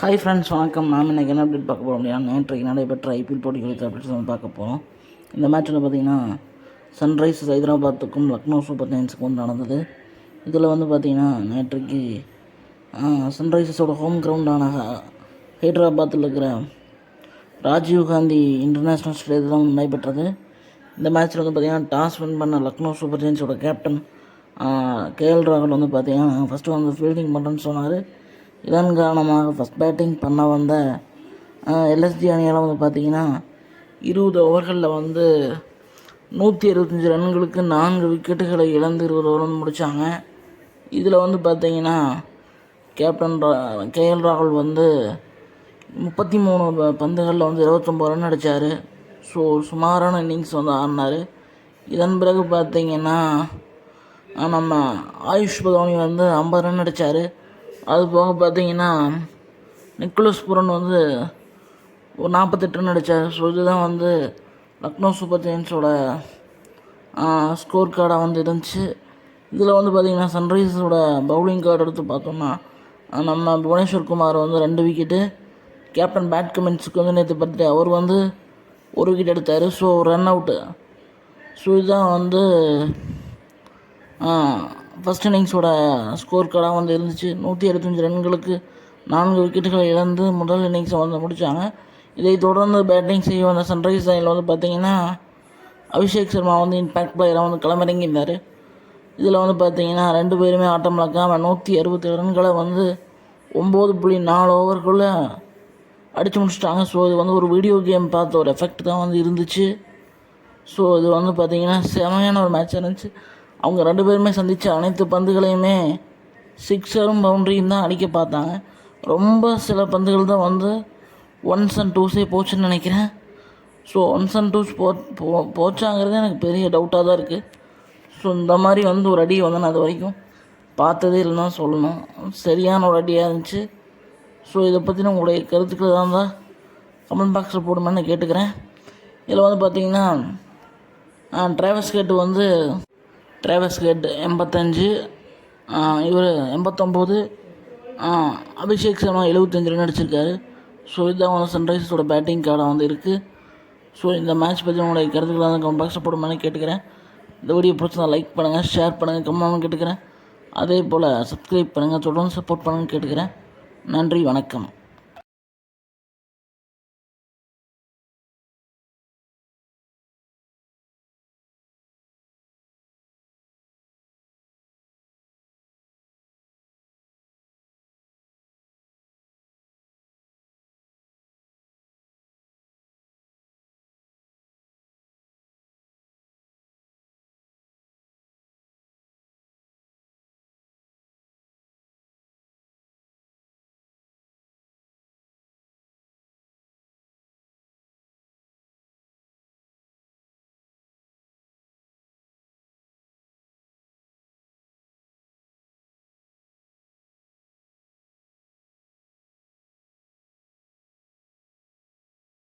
Hi friends வணக்கம். நாம் இன்றைக்கி என்ன அப்டேட் பார்க்க போகிறோம் அப்படின்னா நேற்றைக்கு நடைபெற்ற ஐபிஎல் போட்டி குறித்த அப்டேட்ஸ் நம்ம பார்க்க போகிறோம் இந்த மேட்ச்சில் பார்த்தீங்கன்னா சன்ரைசர்ஸ் ஹைதராபாத்துக்கும் லக்னோ சூப்பர் ஜெயின்ஸுக்கும் வந்து நடந்தது. இதில் வந்து பார்த்தீங்கன்னா நேற்றைக்கு சன்ரைசர்ஸோட ஹோம் கிரவுண்டான ஹைதராபாத்தில் இருக்கிற ராஜீவ் காந்தி இன்டர்நேஷ்னல் ஸ்டேடியத்தில் தான் வந்து நடைபெற்றது. இந்த மேட்ச்சில் வந்து பார்த்தீங்கன்னா டாஸ் வின் பண்ண லக்னோ சூப்பர் ஜெயின்ஸோட கேப்டன் கேஎல் ராகுல் வந்து பார்த்தீங்கன்னா ஃபஸ்ட்டு வந்து ஃபீல்டிங் பண்ணுறேன்னு சொன்னார். இதன் காரணமாக ஃபஸ்ட் பேட்டிங் பண்ண வந்த எல்எஸ்டி அணியெல்லாம் வந்து பார்த்தீங்கன்னா இருபது ஓவர்களில் வந்து நூற்றி இருபத்தஞ்சி ரன்களுக்கு நான்கு விக்கெட்டுகளை இழந்து இருபது ஓவர் முடித்தாங்க இதில் வந்து பார்த்தீங்கன்னா கேப்டன் கேஎல் ராகுல் வந்து முப்பத்தி மூணு ப- பந்துகளில் வந்து இருபத்தொம்போது ரன் அடித்தார் ஸோ சுமாரான இன்னிங்ஸ் வந்து ஆடினார். இதன் பிறகு பார்த்தீங்கன்னா நம்ம ஆயுஷ் பகவானி வந்து ஐம்பது ரன் அடித்தார் அது போக பார்த்தீங்கன்னா நிக்கோலஸ் புரன் வந்து ஒரு நாற்பத்தெட்டு ரன் அடித்தார் ஸோ இதுதான் வந்து லக்னோ சூப்பர் ஜெயின்ஸோட ஸ்கோர் கார்டாக வந்து இருந்துச்சு. இதில் வந்து பார்த்திங்கன்னா சன்ரைசர்ஸோட பவுலிங் கார்டு எடுத்து பார்த்தோம்னா நம்ம புவனேஸ்வர் குமார் வந்து ரெண்டு விக்கெட்டு கேப்டன் பேட் கமெண்ட்ஸுக்கு வந்து நேற்று பர்த்டே அவர் வந்து ஒரு விக்கெட் எடுத்தார். ஸோ ரன் அவுட்டு ஸோ இதுதான் வந்து ஃபஸ்ட் இன்னிங்ஸோட ஸ்கோர் கார்டாக வந்து இருந்துச்சு. நூற்றி அறுபத்தஞ்சி ரன்களுக்கு நான்கு விக்கெட்டுகளை இழந்து முதல் இன்னிங்ஸை வந்து முடித்தாங்க இதை தொடர்ந்து பேட்டிங் செய்ய வந்த சன்ரைஸ் அணியில் வந்து பார்த்திங்கன்னா அபிஷேக் சர்மா வந்து இம்பேக்ட் பிளேயராக வந்து களமிறங்கியிருந்தார். இதில் வந்து பார்த்தீங்கன்னா ரெண்டு பேருமே ஆட்டம் இழக்காமல் நூற்றி அறுபத்தேழு ரன்களை வந்து ஒம்பது புள்ளி நாலு ஓவருக்குள்ளே அடித்து முடிச்சிட்டாங்க. ஸோ இது வந்து ஒரு வீடியோ கேம் பார்த்த ஒரு எஃபெக்ட் தான் வந்து இருந்துச்சு. ஸோ இது வந்து பார்த்திங்கன்னா செமையான ஒரு மேட்ச் இருந்துச்சு. அவங்க ரெண்டு பேருமே சந்தித்த அனைத்து பந்துகளையுமே சிக்ஸரும் பவுண்டரியும் தான் அடிக்க பார்த்தாங்க. ரொம்ப சில பந்துகள் தான் வந்து ஒன்ஸ் அண்ட் டூஸே போச்சுன்னு நினைக்கிறேன். ஸோ ஒன்ஸ் அண்ட் டூஸ் போ போ போச்சாங்கிறது எனக்கு பெரிய டவுட்டாக தான் இருக்குது ஸோ இந்த மாதிரி வந்து ஒரு அடி வந்து நான் அது வரைக்கும் பார்த்ததே இல்லைன்னு தான் சொல்லணும். சரியான ஒரு அடியாக இருந்துச்சு. ஸோ இதை பற்றின உங்களுடைய கருத்துக்கள் தான் இருந்தால் கமெண்ட் பாக்ஸில் போடுமான்னு கேட்டுக்கிறேன். இதில் வந்து பார்த்திங்கன்னா ட்ராவல்ஸ் கேட்டு வந்து ட்ராவல்ஸ் கேட் எண்பத்தஞ்சு இவர் எண்பத்தொம்போது அபிஷேக் சர்மா எழுபத்தஞ்சு ரன் அடிச்சிருக்காரு. ஸோ இதுதான் வந்து சன்ரைசர்ஸோட பேட்டிங் கார்டாக வந்து இருக்குது ஸோ இந்த மேட்ச் பற்றி உங்களுடைய கருத்துக்களை வந்து கமெண்ட் பாக்ஸில் போடுமான்னு கேட்டுக்கிறேன். இந்த வீடியோ பிடிச்சா லைக் பண்ணுங்கள் ஷேர் பண்ணுங்கள் கமெண்ட் கேட்டுக்கிறேன். அதே போல் சப்ஸ்கிரைப் பண்ணுங்கள் தொடர்ந்து சப்போர்ட் பண்ணுங்கன்னு கேட்டுக்கிறேன். நன்றி வணக்கம்.